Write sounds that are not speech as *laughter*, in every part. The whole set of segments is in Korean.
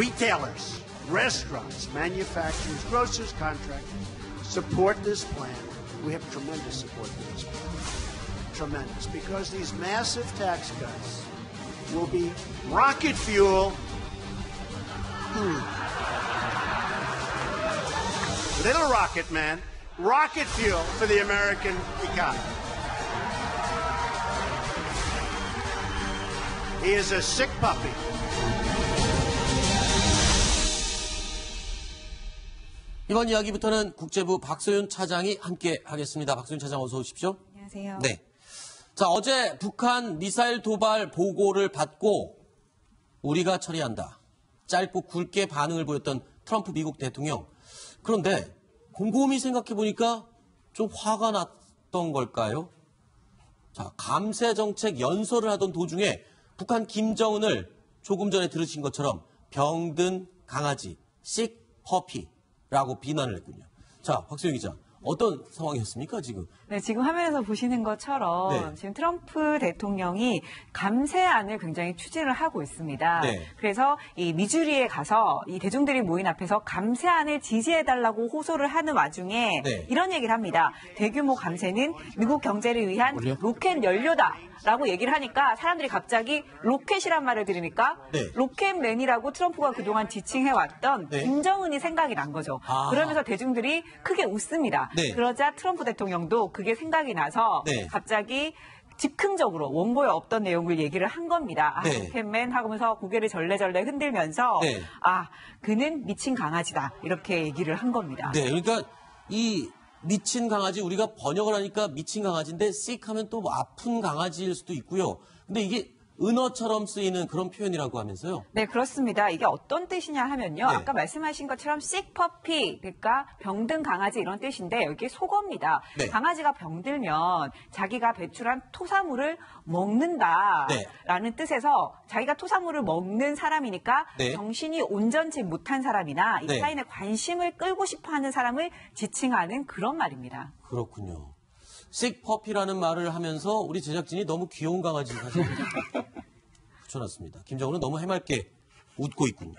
retailers, restaurants, manufacturers, grocers, contractors support this plan. We have tremendous support for this plan. Tremendous. Because these massive tax cuts will be rocket fuel. Hmm. Little rocket man, rocket fuel for the American economy. He is a sick puppy. 이번 이야기부터는 국제부 박소윤 차장이 함께 하겠습니다. 박소윤 차장 어서 오십시오. 안녕하세요. 네. 자, 어제 북한 미사일 도발 보고를 받고 우리가 처리한다. 짧고 굵게 반응을 보였던 트럼프 미국 대통령. 그런데 곰곰이 생각해 보니까 좀 화가 났던 걸까요? 자, 감세 정책 연설을 하던 도중에 북한 김정은을 조금 전에 들으신 것처럼 병든 강아지, 식 퍼피 라고 비난을 했군요. 자, 박수영 기자. 어떤 상황이었습니까, 지금? 네, 지금 화면에서 보시는 것처럼 네. 지금 트럼프 대통령이 감세안을 굉장히 추진을 하고 있습니다. 네. 그래서 이 미주리에 가서 이 대중들이 모인 앞에서 감세안을 지지해달라고 호소를 하는 와중에 네. 이런 얘기를 합니다. 대규모 감세는 미국 경제를 위한 로켓 연료다. 라고 얘기를 하니까 사람들이 갑자기 로켓이란 말을 들으니까 네. 로켓맨이라고 트럼프가 그동안 지칭해왔던 네. 김정은이 생각이 난 거죠. 아. 그러면서 대중들이 크게 웃습니다. 네. 그러자 트럼프 대통령도 그게 생각이 나서 네. 갑자기 즉흥적으로 원고에 없던 내용을 얘기를 한 겁니다. 아, 네. 로켓맨 하면서 고개를 절레절레 흔들면서 네. 아 그는 미친 강아지다 이렇게 얘기를 한 겁니다. 네, 그러니까 이 미친 강아지 우리가 번역을 하니까 미친 강아지인데 sick 하면 또 뭐 아픈 강아지일 수도 있고요. 근데 이게 은어처럼 쓰이는 그런 표현이라고 하면서요. 네, 그렇습니다. 이게 어떤 뜻이냐 하면요. 네. 아까 말씀하신 것처럼 sick puppy, 그러니까 병든 강아지 이런 뜻인데 여기 속어입니다. 네. 강아지가 병들면 자기가 배출한 토사물을 먹는다라는 네. 뜻에서 자기가 토사물을 먹는 사람이니까 네. 정신이 온전치 못한 사람이나 이 네. 타인의 관심을 끌고 싶어하는 사람을 지칭하는 그런 말입니다. 그렇군요. sick puppy라는 말을 하면서 우리 제작진이 너무 귀여운 강아지 사실 *laughs* 붙여놨습니다. 김정은은 너무 해맑게 웃고 있군요.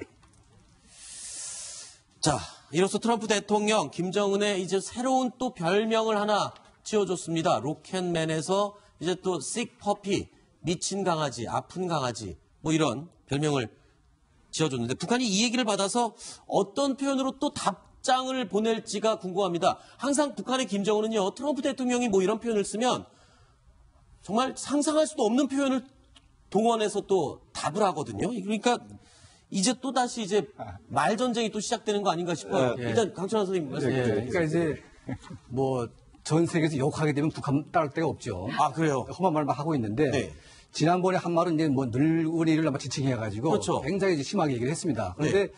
자, 이로써 트럼프 대통령 김정은의 이제 새로운 또 별명을 하나 지어줬습니다. 로켓맨에서 이제 또 puppy, 미친 강아지, 아픈 강아지, 뭐 이런 별명을 지어줬는데 북한이 이 얘기를 받아서 어떤 표현으로 또 답장을 보낼지가 궁금합니다. 항상 북한의 김정은은요 트럼프 대통령이 뭐 이런 표현을 쓰면 정말 상상할 수도 없는 표현을 동원해서 또 답을 하거든요. 그러니까 이제 또 다시 이제 말 전쟁이 또 시작되는 거 아닌가 싶어요. 예. 일단 강천환 선생님 말씀 예, 해 그러니까 주세요. 이제 뭐 전 세계에서 욕하게 되면 북한 따를 데가 없죠. 아 그래요. 험한 말만 하고 있는데 네. 지난번에 한 말은 이제 뭐 늙은이를 아마 지칭해가지고 그렇죠. 굉장히 이제 심하게 얘기를 했습니다. 그런데 네.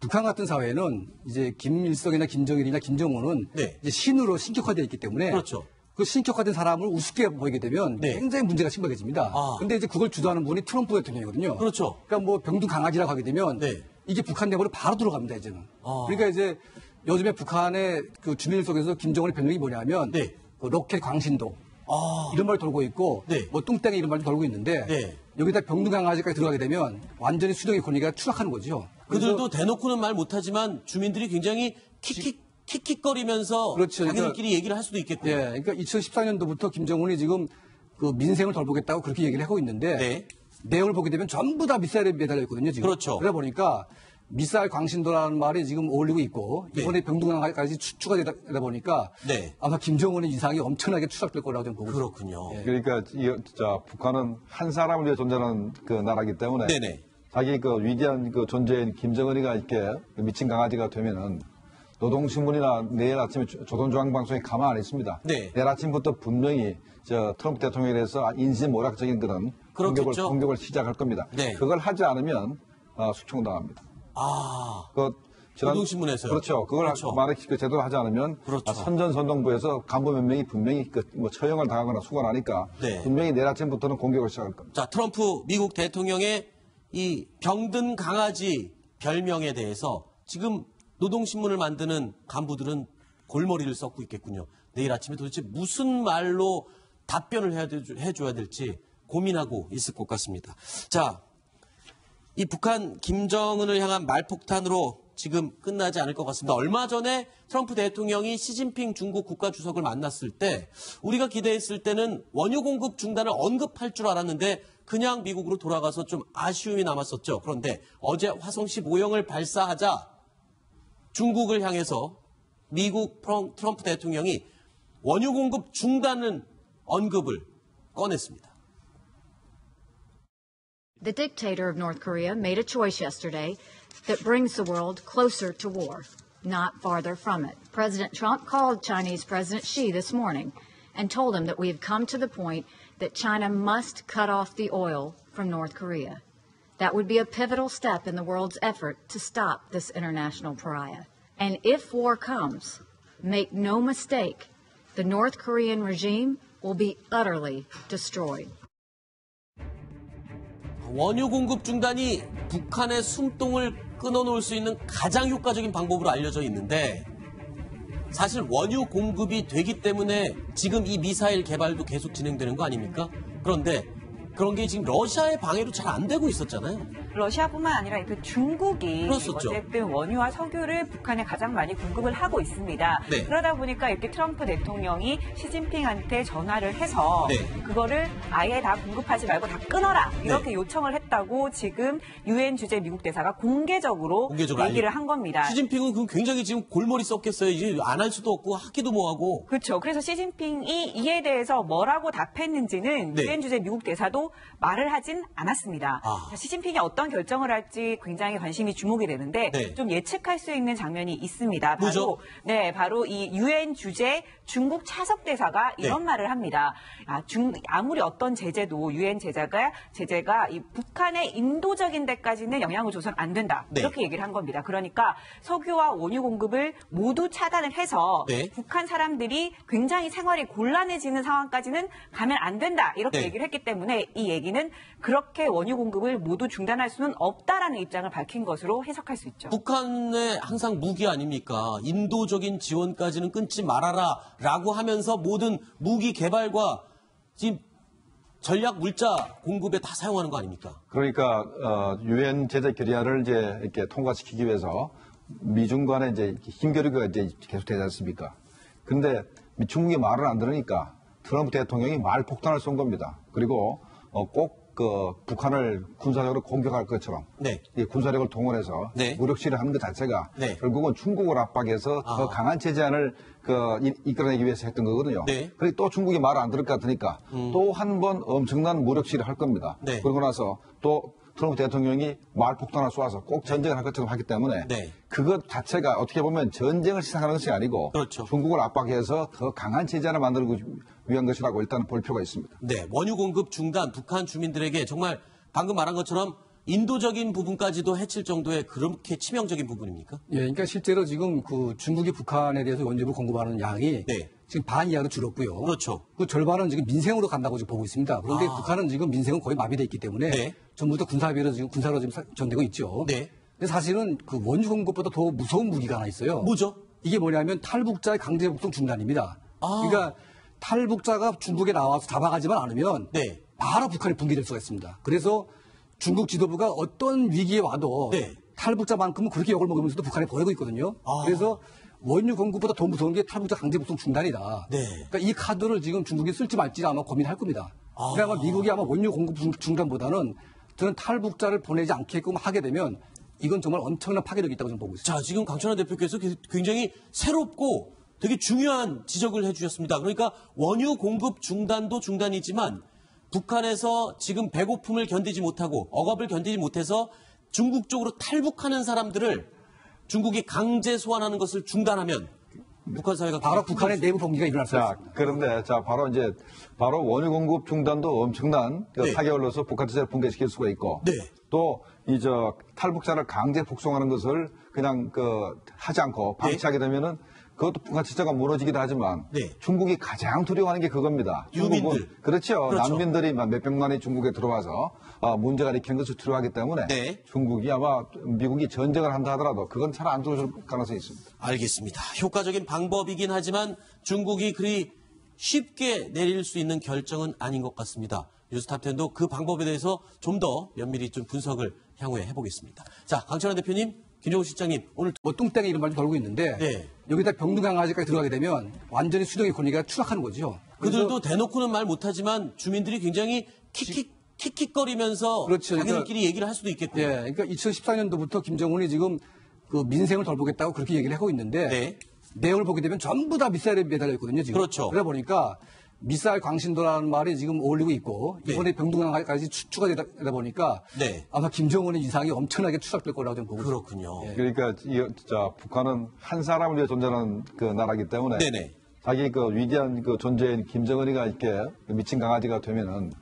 북한 같은 사회는 이제 김일성이나 김정일이나 김정은은 네. 이제 신으로 신격화되어 있기 때문에 그렇죠. 그 신격화된 사람을 우습게 보이게 되면 네. 굉장히 문제가 심각해집니다. 아. 근데 이제 그걸 주도하는 분이 트럼프 대통령이거든요. 그렇죠. 그러니까 뭐 병든 강아지라고 하게 되면 네. 이게 북한 내부로 바로 들어갑니다 이제는. 아. 그러니까 이제 요즘에 북한의 그 주민 속에서 김정은의 별명이 뭐냐면 네. 그 로켓 광신도 아, 이런 말 돌고 있고 네. 뭐 뚱땡이 이런 말도 돌고 있는데 네. 여기다 병든 강아지까지 들어가게 되면 완전히 수령의 권위가 추락하는 거죠. 그들도 대놓고는 말 못하지만 주민들이 굉장히 킥킥 킥킥거리면서 그렇죠. 자기들끼리 얘기를 할 수도 있겠고요. 예, 그러니까 2014년도부터 김정은이 지금 그 민생을 돌보겠다고 그렇게 얘기를 하고 있는데 네. 내용을 보게 되면 전부 다 미사일에 매달려 있거든요. 지금. 그렇죠. 그러다 보니까 미사일 광신도라는 말이 지금 어울리고 있고 네. 이번에 병동강까지 추가 되다 보니까 네. 아마 김정은의 이상이 엄청나게 추락될 거라고 저는 보고. 그렇군요. 예. 그러니까 이, 자, 북한은 한 사람을 위해 존재하는 그 나라이기 때문에 네네. 자기 그 위대한 그 존재인 김정은이가 이렇게 그 미친 강아지가 되면은 노동신문이나 내일 아침에 조- 조선중앙방송에 가만 안 있습니다. 네. 내일 아침부터 분명히 저 트럼프 대통령에 대해서 인신 모략적인 그런 공격을. 공격을 시작할 겁니다. 네. 그걸 하지 않으면 어, 숙청당합니다. 아, 그 지난- 노동신문에서요? 그렇죠. 그걸 그렇죠. 만약 그 제대로 하지 않으면 그렇죠. 아, 선전선동부에서 간부 몇 명이 분명히 그 뭐 처형을 당하거나 수감하니까 네. 분명히 내일 아침부터는 공격을 시작할 겁니다. 자, 트럼프 미국 대통령의 이 병든 강아지 별명에 대해서 지금 노동신문을 만드는 간부들은 골머리를 썩고 있겠군요. 내일 아침에 도대체 무슨 말로 답변을 해줘야 될지 고민하고 있을 것 같습니다. 자, 이 북한 김정은을 향한 말폭탄으로 지금 끝나지 않을 것 같습니다. 얼마 전에 트럼프 대통령이 시진핑 중국 국가주석을 만났을 때 우리가 기대했을 때는 원유 공급 중단을 언급할 줄 알았는데 그냥 미국으로 돌아가서 좀 아쉬움이 남았었죠. 그런데 어제 화성 15형을 발사하자 중국을 향해서 미국 프럼- 트럼프 대통령이 원유 공급 중단은 언급을 꺼냈습니다. The dictator of North Korea made a choice yesterday that brings the world closer to war, not farther from it. President Trump called Chinese President Xi this morning and told him that we have come to the point that China must cut off the oil from North Korea. That would be a pivotal step in the world's effort to stop this international pariah. And if war comes, make no mistake, the North Korean regime will be utterly destroyed. 원유 공급 중단이 북한의 숨통을 끊어놓을 수 있는 가장 효과적인 방법으로 알려져 있는데 사실 원유 공급이 되기 때문에 지금 이 미사일 개발도 계속 진행되는 거 아닙니까? 그런데 그런 게 지금 러시아의 방해로 잘 안 되고 있었잖아요. 러시아뿐만 아니라 그 중국이 그렇었죠. 어쨌든 원유와 석유를 북한에 가장 많이 공급을 하고 있습니다. 네. 그러다 보니까 이렇게 트럼프 대통령이 시진핑한테 전화를 해서 네. 그거를 아예 다 공급하지 말고 다 끊어라 이렇게 요청을 했다고 지금 유엔 주재 미국 대사가 공개적으로, 공개적으로 얘기를 알리- 한 겁니다. 시진핑은 그 굉장히 지금 골머리 썼겠어요. 이제 안 할 수도 없고 하기도 뭐하고. 그렇죠. 그래서 시진핑이 이에 대해서 뭐라고 답했는지는 네. 유엔 주재 미국 대사도 말을 하진 않았습니다. 아. 자, 시진핑이 어떤 결정을 할지 굉장히 관심이 주목이 되는데 네. 좀 예측할 수 있는 장면이 있습니다. 바로 뭐죠? 네, 바로 이 유엔 주재 중국 차석 대사가 이런 네. 말을 합니다. 아, 중, 아무리 어떤 제재도 유엔 제재가 제재가 이 북한의 인도적인 데까지는 영향을 줘선 안 된다. 네. 이렇게 얘기를 한 겁니다. 그러니까 석유와 원유 공급을 모두 차단을 해서 네. 북한 사람들이 굉장히 생활이 곤란해지는 상황까지는 가면 안 된다 이렇게 네. 얘기를 했기 때문에 이 얘기는 그렇게 원유 공급을 모두 중단할 수는 없다라는 입장을 밝힌 것으로 해석할 수 있죠. 북한의 항상 무기 아닙니까? 인도적인 지원까지는 끊지 말아라 라고 하면서 모든 무기 개발과 지금 전략 물자 공급에 다 사용하는 거 아닙니까? 그러니까 어, 유엔 제재 결의안을 이제 이렇게 통과시키기 위해서 미중 간에 이제 힘겨루기가 이제 계속되지 않습니까? 근데 중국이 말을 안 들으니까 트럼프 대통령이 말 폭탄을 쏜 겁니다. 그리고 어, 꼭 그 북한을 군사적으로 공격할 것처럼 네. 이 군사력을 동원해서 네. 무력시를 하는 것 자체가 네. 결국은 중국을 압박해서 더 아. 강한 제재안을 그 이- 이끌어내기 위해서 했던 거거든요. 네. 음. 그리고 또 중국이 말을 안 들을 것 같으니까 또한 번 엄청난 무력시를 할 겁니다. 네. 그러고 나서 또 트럼프 대통령이 말폭탄을 쏘아서 꼭 전쟁을 할 것처럼 하기 때문에 네. 그것 자체가 어떻게 보면 전쟁을 시작하는 것이 아니고 그렇죠. 중국을 압박해서 더 강한 제재안을 만들기 위한 것이라고 일단 볼 필요가 있습니다. 네, 원유 공급 중단 북한 주민들에게 정말 방금 말한 것처럼 인도적인 부분까지도 해칠 정도의 그렇게 치명적인 부분입니까? 예, 그러니까 실제로 지금 그 중국이 북한에 대해서 원유를 공급하는 양이 네. 지금 반 이하로 줄었고요. 그렇죠. 그 절반은 지금 민생으로 간다고 지금 보고 있습니다. 그런데 아. 북한은 지금 민생은 거의 마비돼 있기 때문에 네. 전부 다 군사비로 지금 군사로 지금 사- 전되고 있죠. 네. 근데 사실은 그 원유 공급보다 더 무서운 무기가 하나 있어요. 뭐죠? 이게 뭐냐면 탈북자의 강제 북송 중단입니다. 아. 그러니까 탈북자가 중국에 나와서 잡아가지만 않으면 네. 바로 북한이 붕괴될 수가 있습니다. 그래서 중국 지도부가 어떤 위기에 와도 네. 탈북자만큼은 그렇게 욕을 먹으면서도 북한에 보내고 있거든요. 아. 그래서 원유 공급보다 더 무서운 게 탈북자 강제 북송 중단이다. 네. 그러니까 이 카드를 지금 중국이 쓸지 말지 아마 고민할 겁니다. 아. 그러니까 아마 미국이 아마 원유 공급 중- 중단보다는 저는 탈북자를 보내지 않게끔 하게 되면 이건 정말 엄청난 파괴력이 있다고 저는 보고 있습니다. 자, 지금 강천환 대표께서 게- 굉장히 새롭고 되게 중요한 지적을 해주셨습니다. 그러니까 원유 공급 중단도 중단이지만 북한에서 지금 배고픔을 견디지 못하고 억압을 견디지 못해서 중국 쪽으로 탈북하는 사람들을 중국이 강제 소환하는 것을 중단하면 북한 사회가 바로 북한의 내부 봉기가 일어날 자, 있습니다. 그런데 자 바로 이제 바로 원유 공급 중단도 엄청난 그 네. 타격을로서 북한 체제를 붕괴시킬 수가 있고 네. 또이 저 탈북자를 강제 북송하는 것을 그냥 그 하지 않고 방치하게 되면은 그것도 북한 체제가 무너지기도 하지만 네. 중국이 가장 두려워하는 게 그겁니다. 유민들. 그렇죠. 그렇죠. 난민들이 막 몇백만이 중국에 들어와서 어, 문제가 일으키는 것을 두려워하기 때문에 네. 중국이 아마 미국이 전쟁을 한다 하더라도 그건 잘 안 들어줄 가능성이 있습니다. 알겠습니다. 효과적인 방법이긴 하지만 중국이 그리 쉽게 내릴 수 있는 결정은 아닌 것 같습니다. 뉴스탑텐도 그 방법에 대해서 좀 더 면밀히 좀 분석을 향후에 해보겠습니다. 자, 강철환 대표님, 김종우 실장님, 오늘 뭐 뚱땡이 이런 말도 걸고 있는데 네. 여기다 병든 강아지까지 들어가게 되면 완전히 수령의 권리가 추락하는 거죠. 그들도 대놓고는 말 못하지만 주민들이 굉장히 킥킥 킥킥거리면서 그렇죠. 그러니까- 자기들끼리 얘기를 할 수도 있겠고요. 예, 그러니까 2014년도부터 김정은이 지금 그 민생을 돌보겠다고 그렇게 얘기를 하고 있는데 네. 내용을 보게 되면 전부 다 미사일에 매달려 있거든요. 지금. 그렇죠. 그러다 보니까 미사일 광신도라는 말이 지금 어울리고 있고 네. 이번에 병동강까지 추가 되다 보니까 네. 아마 김정은의 이상이 엄청나게 추락될 거라고 저는 보고 있습니다. 그렇군요. 그러니까 이, 자, 북한은 한 사람을 위해 존재하는 그 나라기 때문에 네네. 자기 그 위대한 그 존재인 김정은이가 이렇게 미친 강아지가 되면은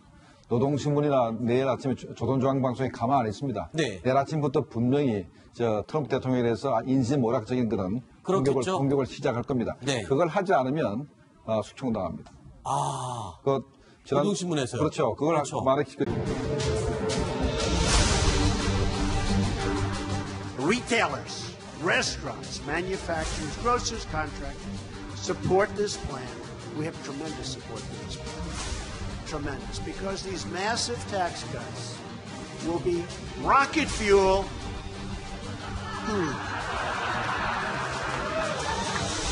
노동신문이나 내일 아침에 조- 조선중앙방송에 가만 안 있습니다. 네. 내일 아침부터 분명히 저 트럼프 대통령에 대해서 인신모략적인 그런 공격을, 그렇겠죠. 공격을 시작할 겁니다. 네. 그걸 하지 않으면 어, 숙청당합니다. 아, 그 지난- 노동신문에서요? 그렇죠. 그걸 그렇죠. 말했기 Retailers, restaurants, manufacturers, grocers, contractors support this plan. We have tremendous support for this plan. Tremendous. Because these massive tax cuts will be rocket fuel. Hmm.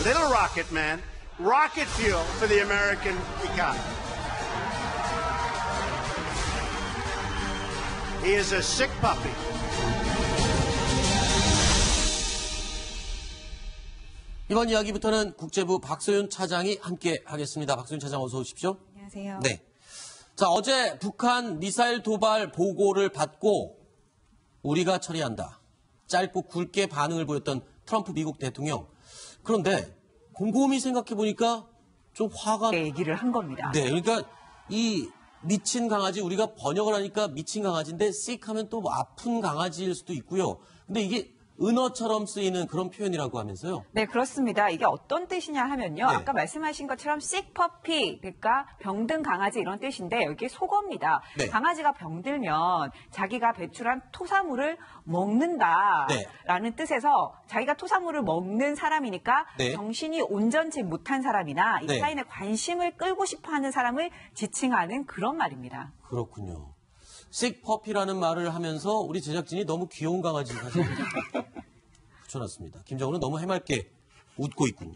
Little rocket man, Rocket fuel for the American economy. He is a sick puppy. 이번 이야기부터는 국제부 박소윤 차장이 함께 하겠습니다. 박소윤 차장 어서 오십시오. 안녕하세요. 네. 자, 어제 북한 미사일 도발 보고를 받고 우리가 처리한다. 짧고 굵게 반응을 보였던 트럼프 미국 대통령. 그런데 곰곰이 생각해 보니까 좀 화가 네, 얘기를 한 겁니다. 네, 그러니까 이 미친 강아지 우리가 번역을 하니까 미친 강아지인데 sick 하면 또뭐 아픈 강아지일 수도 있고요. 근데 이게 은어처럼 쓰이는 그런 표현이라고 하면서요. 네, 그렇습니다. 이게 어떤 뜻이냐 하면요. 네. 아까 말씀하신 것처럼 sick 그러니까 병든 강아지 이런 뜻인데 여기에 속어입니다. 네. 강아지가 병들면 자기가 배출한 토사물을 먹는다라는 네. 뜻에서 자기가 토사물을 먹는 사람이니까 네. 정신이 온전치 못한 사람이나 이 네. 타인의 관심을 끌고 싶어하는 사람을 지칭하는 그런 말입니다. 그렇군요. Puppy라는 말을 하면서 우리 제작진이 너무 귀여운 강아지 사실 *laughs* 붙여놨습니다. 김정은은 너무 해맑게 웃고 있군요.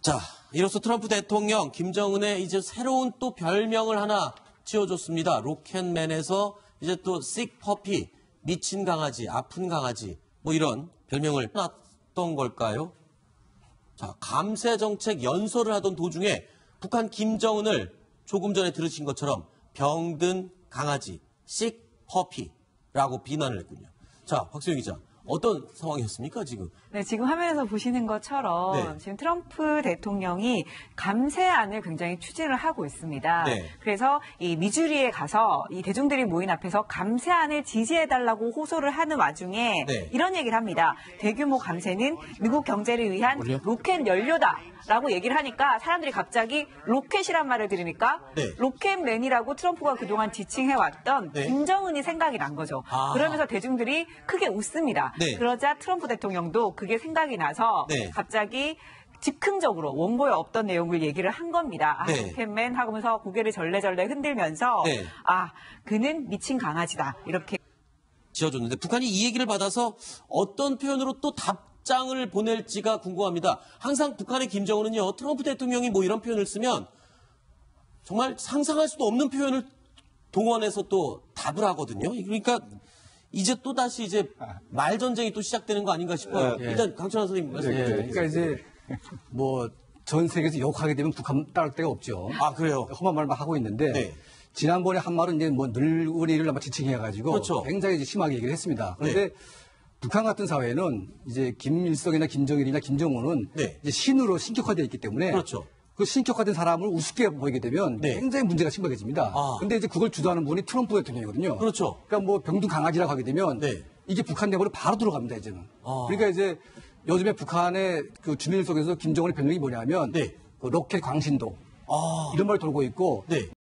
자, 이로써 트럼프 대통령 김정은의 이제 새로운 또 별명을 하나 지어줬습니다. 로켓맨에서 이제 또 puppy, 미친 강아지, 아픈 강아지, 뭐 이런 별명을 놨던 걸까요? 자, 감세 정책 연설을 하던 도중에 북한 김정은을 조금 전에 들으신 것처럼 병든 강아지, sick puppy라고 비난을 했군요. 자, 박수영 기자, 어떤 상황이었습니까, 지금? 네, 지금 화면에서 보시는 것처럼 네. 지금 트럼프 대통령이 감세안을 굉장히 추진을 하고 있습니다. 네. 그래서 이 미주리에 가서 이 대중들이 모인 앞에서 감세안을 지지해달라고 호소를 하는 와중에 네. 이런 얘기를 합니다. 대규모 감세는 미국 경제를 위한 로켓 연료다. 라고 얘기를 하니까 사람들이 갑자기 로켓이란 말을 들으니까 네. 로켓맨이라고 트럼프가 그동안 지칭해왔던 네. 김정은이 생각이 난 거죠. 아. 그러면서 대중들이 크게 웃습니다. 네. 그러자 트럼프 대통령도 그게 생각이 나서 네. 갑자기 즉흥적으로 원고에 없던 내용을 얘기를 한 겁니다. 아, 네. 로켓맨 하면서 고개를 절레절레 흔들면서 네. 아 그는 미친 강아지다 이렇게 지어줬는데 북한이 이 얘기를 받아서 어떤 표현으로 또 답장을 보낼지가 궁금합니다. 항상 북한의 김정은은요, 트럼프 대통령이 뭐 이런 표현을 쓰면 정말 상상할 수도 없는 표현을 동원해서 또 답을 하거든요. 그러니까 이제 또 다시 이제 말 전쟁이 또 시작되는 거 아닌가 싶어요. 일단 강천환 선생님 말씀해 예, 주세요. 그러니까 이제 뭐 전 세계에서 욕하게 되면 북한 따를 데가 없죠. 아 그래요. 험한 말만 하고 있는데 네. 지난번에 한 말은 이제 뭐 늙은이를 아마 지칭해가지고 그렇죠. 굉장히 심하게 얘기를 했습니다. 그런데 북한 같은 사회는 이제 김일성이나 김정일이나 김정은은 네. 이제 신으로 신격화되어 있기 때문에 그렇죠. 그 신격화된 사람을 우습게 보이게 되면 네. 굉장히 문제가 심각해집니다. 아. 근데 이제 그걸 주도하는 분이 트럼프 대통령이거든요. 그렇죠. 그러니까 뭐 병든 강아지라고 하게 되면 네. 이게 북한 내부로 바로 들어갑니다, 이제는. 아. 그러니까 이제 요즘에 북한의 그 주민 속에서 김정은의 별명이 뭐냐면 네. 그 로켓 광신도 아, 이런 말 돌고 있고 네.